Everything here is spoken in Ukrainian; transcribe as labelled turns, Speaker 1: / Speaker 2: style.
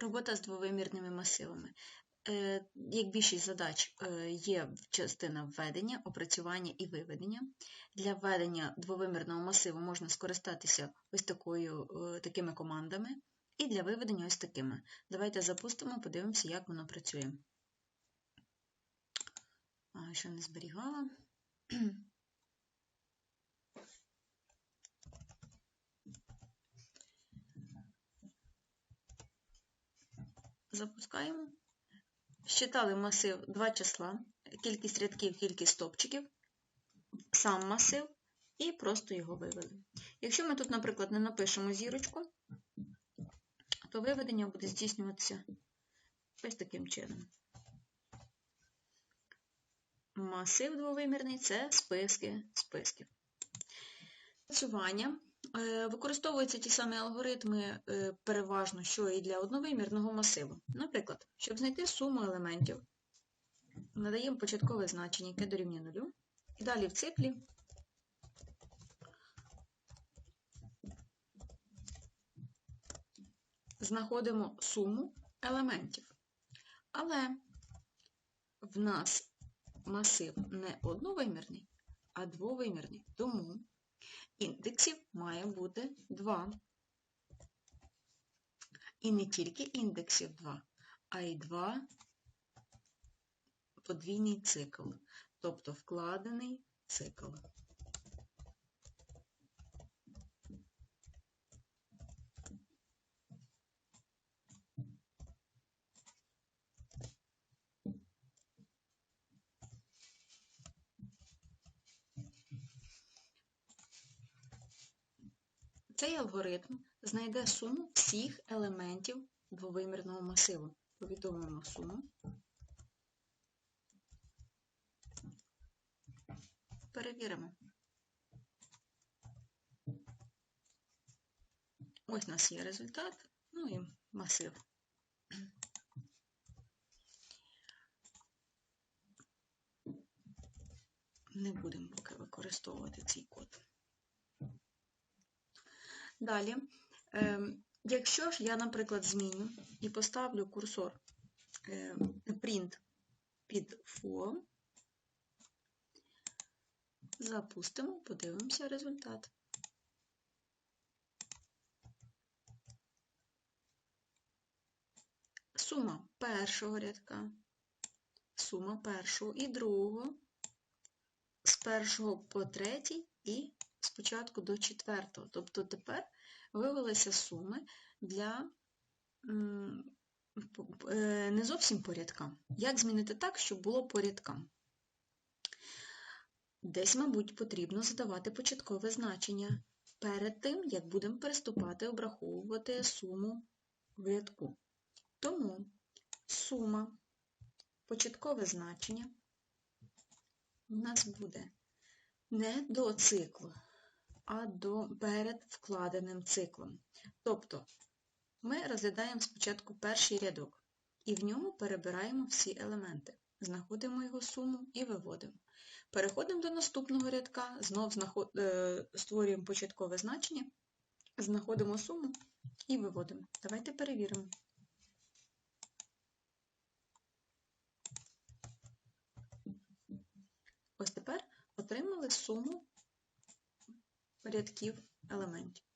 Speaker 1: Робота з двовимірними масивами. Е, Як більшість задач е, є частина введення, опрацювання і виведення. Для введення двовимірного масиву можна скористатися ось такою, е, такими командами, і для виведення ось такими. Давайте запустимо, подивимося, як воно працює. Що не зберігала. Запускаємо. Считали масив два числа, кількість рядків, кількість стопчиків, сам масив і просто його вивели. Якщо ми тут, наприклад, не напишемо зірочку, то виведення буде здійснюватися ось таким чином. Масив двовимірний це списки списків. Працювання. Е, використовуються ті самі алгоритми е, переважно, що і для одновимірного масиву. Наприклад, щоб знайти суму елементів, надаємо початкове значення, яке дорівнює нулю. Далі в циклі знаходимо суму елементів. Але в нас масив не одновимірний, а двовимірний. Тому індексів має бути 2. І не тільки індексів 2, а й 2 подвійний цикл, тобто вкладений цикл. Цей алгоритм знайде суму всіх елементів двовимірного масиву. Повідомимо суму. Перевіримо. Ось у нас є результат, ну і масив. Не будемо поки використовувати цей код. Далі, ем, якщо ж я, наприклад, зміню і поставлю курсор print ем, під фо, запустимо, подивимося результат. Сума першого рядка, сума першого і другого, з першого по третій і спочатку до четвертого. Тобто тепер вивелися суми для е, не зовсім по рядкам. Як змінити так, щоб було по рядкам? Десь, мабуть, потрібно задавати початкове значення перед тим, як будемо переступати обраховувати суму в рядку. Тому сума, початкове значення у нас буде не до циклу, а до перед вкладеним циклом. Тобто ми розглядаємо спочатку перший рядок і в ньому перебираємо всі елементи. Знаходимо його суму і виводимо. Переходимо до наступного рядка, знов е, створюємо початкове значення, знаходимо суму і виводимо. Давайте перевіримо. Ось тепер отримали суму рядків елементів.